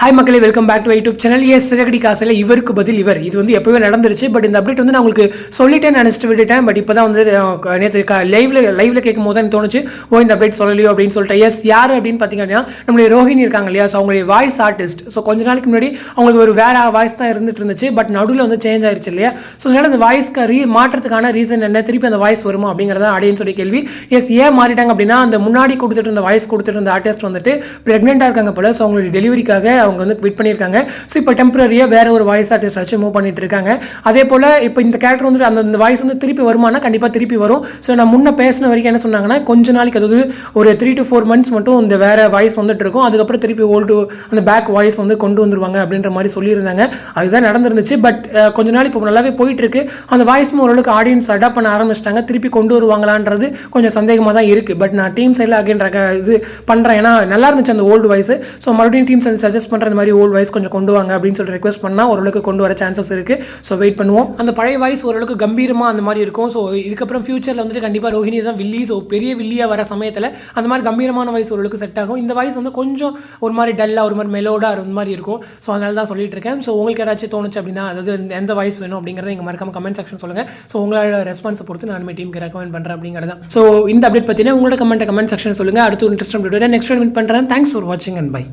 Hi மக்களே welcome back to YouTube channel yes சிறகடி காசில் இவருக்கு பதில் இவர். இது வந்து எப்பவே நடந்துருச்சு பட் இந்த அப்டேட் வந்து நான் உங்களுக்கு சொல்லிட்டேன் நினச்சிட்டு விட்டுட்டேன். பட் இப்போ தான் வந்து நேற்று லைவ்ல லைவ்ல கேட்கும் போது தான் எனக்கு தோணுச்சு. ஓ இந்த அப்டேட் சொல்லலையோ அப்படின்னு சொல்லிட்டு எஸ் யார் அப்படின்னு பார்த்தீங்கன்னா நம்மளுடைய ரோஹிணி இருக்காங்க இல்லையா? ஸோ அவங்களுடைய வாய்ஸ் ஆர்டிஸ்ட் ஸோ கொஞ்ச நாளைக்கு முன்னாடி அவங்களுக்கு ஒரு வேற வாய்ஸ் தான் இருந்துட்டு இருந்துச்சு பட் நடுவில் வந்து சேஞ்ச் ஆயிருச்சு இல்லையா? ஸோ அதனால அந்த வாய்ஸ்க்கு ரீ மாற்றத்துக்கான ரீசன் என்ன திருப்பி அந்த வாய்ஸ் வருமா அப்படிங்கிறத அப்படின்னு சொல்லி கேள்வி. எஸ் ஏன் மாறிட்டாங்க அப்படின்னா அந்த முன்னாடி கொடுத்துட்டு இருந்த வாய்ஸ் கொடுத்துட்டு இருந்த ஆர்டிஸ்ட் வந்துட்டு ப்ரெக்னெண்ட்டாக இருக்காங்க போல. ஸோ அவங்களுடைய டெலிவரிக்காக அவங்க வந்து குவிட் பண்ணியிருக்காங்க. ஸோ இப்போ டெம்பரரியாக வேற ஒரு வாய்ஸ் ஆர்டிஸ்ட் வச்சு மூவ் பண்ணிட்டு இருக்காங்க அதே போல் இப்போ இந்த கேரக்டர் வந்து அந்த அந்த வாய்ஸ் வந்து திருப்பி வருமானா கண்டிப்பாக திருப்பி வரும். ஸோ நான் முன்ன பேசின வரைக்கும் என்ன சொன்னாங்கன்னா கொஞ்ச நாளைக்கு அதாவது ஒரு த்ரீ டு ஃபோர் மந்த்ஸ் மட்டும் இந்த வேற வாய்ஸ் வந்துட்டு இருக்கும். அதுக்கப்புறம் திருப்பி ஓல்டு அந்த பேக் வாய்ஸ் வந்து கொண்டு வந்துருவாங்க அப்படின்ற மாதிரி சொல்லியிருந்தாங்க. அதுதான் நடந்துருந்துச்சு. பட் கொஞ்ச நாள் இப்போ நல்லாவே போயிட்டு இருக்கு அந்த வாய்ஸும் ஓரளவுக்கு ஆடியன்ஸ் அடாப்ட் பண்ண ஆரம்பிச்சிட்டாங்க. திருப்பி கொண்டு வருவாங்களான்றது கொஞ்சம் சந்தேகமாக தான் இருக்கு. பட் நான் டீம் சைடில் அகைன் இது பண்ணுறேன் ஏன்னா நல்லா இருந்துச்சு அந்த ஓல்டு வாய்ஸ் ஸோ மறுபடியும் டீம்ஸ் சைடு சஜஸ்ட் பண்ணுற இந்த மாதிரி ஓல்டு வாய்ஸ் கொஞ்சம் கொண்டு வாங்க அப்படின்னு சொல்லி ரெக்வஸ்ட் பண்ணால் ஓரளவுக்கு கொண்டு வர சான்சஸ் இருக்குது ஸோ வெயிட் பண்ணுவோம். அந்த பழைய வாய்ஸ் ஓரளவுக்கு கம்பீரமாக அந்த மாதிரி இருக்கும். ஸோ இதுக்கப்புறம் ஃபியூச்சரில் வந்துட்டு கண்டிப்பாக ரோஹிணி தான் வில்லி. ஸோ பெரிய வில்லியாக வர சமயத்தில் அந்த மாதிரி கம்பீரமான வாய்ஸ் ஓரளவுக்கு செட் ஆகும். இந்த வாய்ஸ் வந்து கொஞ்சம் ஒரு மாதிரி டல்லாக ஒரு மாதிரி மெலோடாக ஒரு மாதிரி இருக்கும். ஸோ அதனால தான் சொல்லிட்டு இருக்கேன். ஸோ உங்களுக்கு யாராச்சும் தோணுச்சு அப்படின்னா அதாவது எந்த- எந்த வாய்ஸ் வேணும் அப்படிங்கிறத நீங்கள் மறக்காம கமெண்ட் செக்ஷன் சொல்லுங்கள் ஸோ உங்களோட ரெஸ்பான்ஸை பொறுத்து நான் டீமுக்கு ரெக்கமெண்ட் பண்ணுறேன் அப்படிங்கிறது. ஸோ இந்த அப்டேட் பற்றினா உங்களோட கமெண்ட் கமெண்ட் செக்ஷன் சொல்லுங்கள் அடுத்து ஒரு இன்ட்ரெஸ்ட் நெக்ஸ்ட் மீட் பண்ணுறேன் தேங்க்ஸ் ஃபார் வாட்சிங் அண்ட் பை